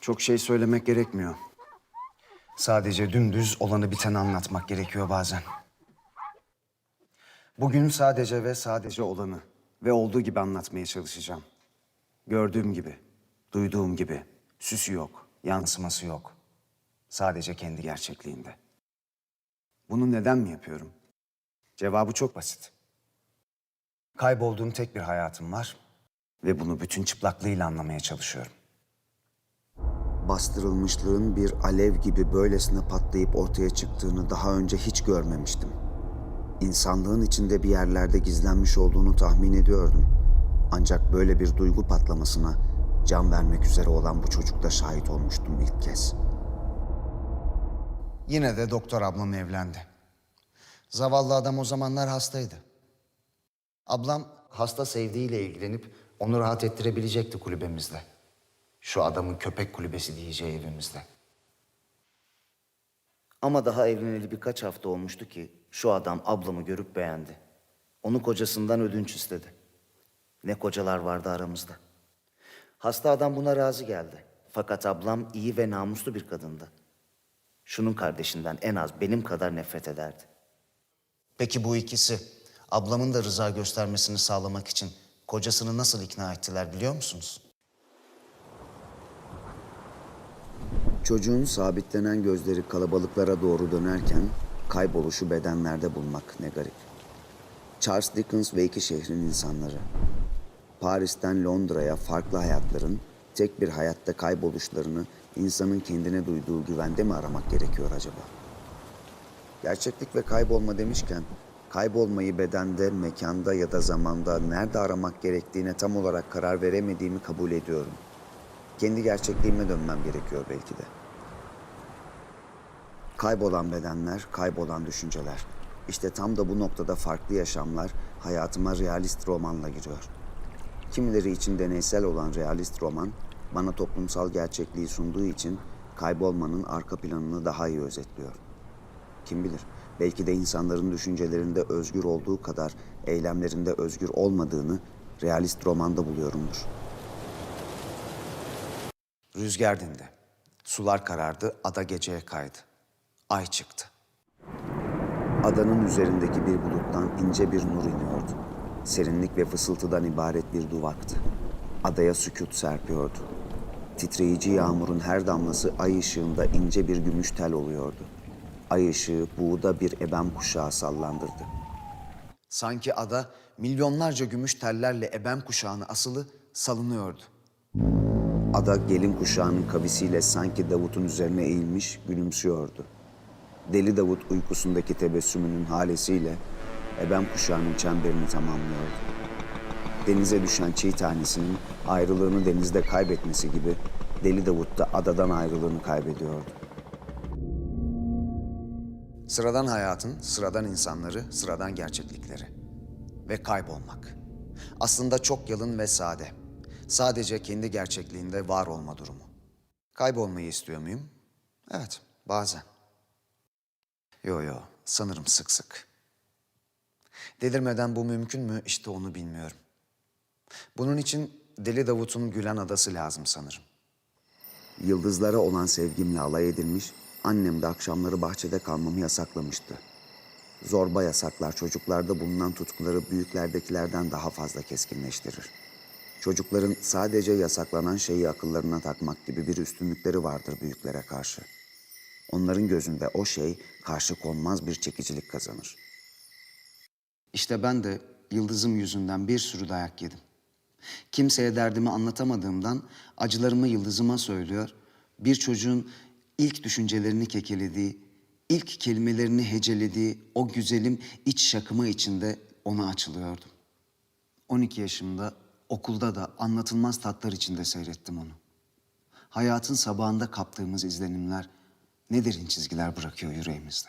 Çok şey söylemek gerekmiyor. Sadece dümdüz olanı biteni anlatmak gerekiyor bazen. Bugün sadece ve sadece olanı ve olduğu gibi anlatmaya çalışacağım. Gördüğüm gibi, duyduğum gibi. Süsü yok, yansıması yok. Sadece kendi gerçekliğinde. Bunu neden mi yapıyorum? Cevabı çok basit. Kaybolduğum tek bir hayatım var ve bunu bütün çıplaklığıyla anlamaya çalışıyorum. Bastırılmışlığın bir alev gibi böylesine patlayıp ortaya çıktığını daha önce hiç görmemiştim. İnsanlığın içinde bir yerlerde gizlenmiş olduğunu tahmin ediyordum. Ancak böyle bir duygu patlamasına can vermek üzere olan bu çocukta şahit olmuştum ilk kez. Yine de doktor ablam evlendi. Zavallı adam o zamanlar hastaydı. Ablam hasta sevdiğiyle ilgilenip onu rahat ettirebilecekti kulübemizde. Şu adamın köpek kulübesi diyeceği evimizde. Ama daha evleneli birkaç hafta olmuştu ki şu adam ablamı görüp beğendi. Onu kocasından ödünç istedi. Ne kocalar vardı aramızda. Hasta adam buna razı geldi. Fakat ablam iyi ve namuslu bir kadındı. Şunun kardeşinden en az benim kadar nefret ederdi. Peki bu ikisi ablamın da rıza göstermesini sağlamak için kocasını nasıl ikna ettiler biliyor musunuz? Çocuğun sabitlenen gözleri kalabalıklara doğru dönerken kayboluşu bedenlerde bulmak ne garip. Charles Dickens ve iki şehrin insanları. Paris'ten Londra'ya farklı hayatların tek bir hayatta kayboluşlarını insanın kendine duyduğu güvende mi aramak gerekiyor acaba? Gerçeklik ve kaybolma demişken kaybolmayı bedende, mekanda ya da zamanda nerede aramak gerektiğine tam olarak karar veremediğimi kabul ediyorum. Kendi gerçekliğime dönmem gerekiyor belki de. Kaybolan bedenler, kaybolan düşünceler. İşte tam da bu noktada farklı yaşamlar hayatıma realist romanla giriyor. Kimileri için deneysel olan realist roman, bana toplumsal gerçekliği sunduğu için kaybolmanın arka planını daha iyi özetliyor. Kim bilir, belki de insanların düşüncelerinde özgür olduğu kadar eylemlerinde özgür olmadığını realist romanda buluyorumdur. Rüzgar dindi. Sular karardı, ada geceye kaydı. Ay çıktı. Adanın üzerindeki bir buluttan ince bir nur iniyordu. Serinlik ve fısıltıdan ibaret bir duvaktı. Adaya sükut serpiyordu. Titreyici yağmurun her damlası ay ışığında ince bir gümüş tel oluyordu. Ay ışığı buğda bir ebem kuşağı sallandırdı. Sanki ada milyonlarca gümüş tellerle ebem kuşağına asılı salınıyordu. Ada gelin kuşağının kabisiyle sanki Davut'un üzerine eğilmiş gülümsüyordu. Deli Davut uykusundaki tebessümünün halesiyle ebem kuşağının çemberini tamamlıyordu. Denize düşen çiğ tanesinin ayrılığını denizde kaybetmesi gibi Deli Davut da adadan ayrılığını kaybediyordu. Sıradan hayatın, sıradan insanları, sıradan gerçeklikleri. Ve kaybolmak. Aslında çok yalın ve sade. Sadece kendi gerçekliğinde var olma durumu. Kaybolmayı istiyor muyum? Evet, bazen. Yo yo, sanırım sık sık. Delirmeden bu mümkün mü? İşte onu bilmiyorum. Bunun için Deli Davut'un Gülen Adası lazım sanırım. Yıldızlara olan sevgimle alay edilmiş, annem de akşamları bahçede kalmamı yasaklamıştı. Zorba yasaklar çocuklarda bulunan tutkuları büyüklerdekilerden daha fazla keskinleştirir. Çocukların sadece yasaklanan şeyi akıllarına takmak gibi bir üstünlükleri vardır büyüklere karşı. Onların gözünde o şey karşı konmaz bir çekicilik kazanır. İşte ben de yıldızım yüzünden bir sürü dayak yedim. Kimseye derdimi anlatamadığımdan acılarımı yıldızıma söylüyor, bir çocuğun ilk düşüncelerini kekelediği, ilk kelimelerini hecelediği o güzelim iç şakıma içinde ona açılıyordum. 12 yaşımda okulda da anlatılmaz tatlar içinde seyrettim onu. Hayatın sabahında kaptığımız izlenimler ne derin çizgiler bırakıyor yüreğimizde.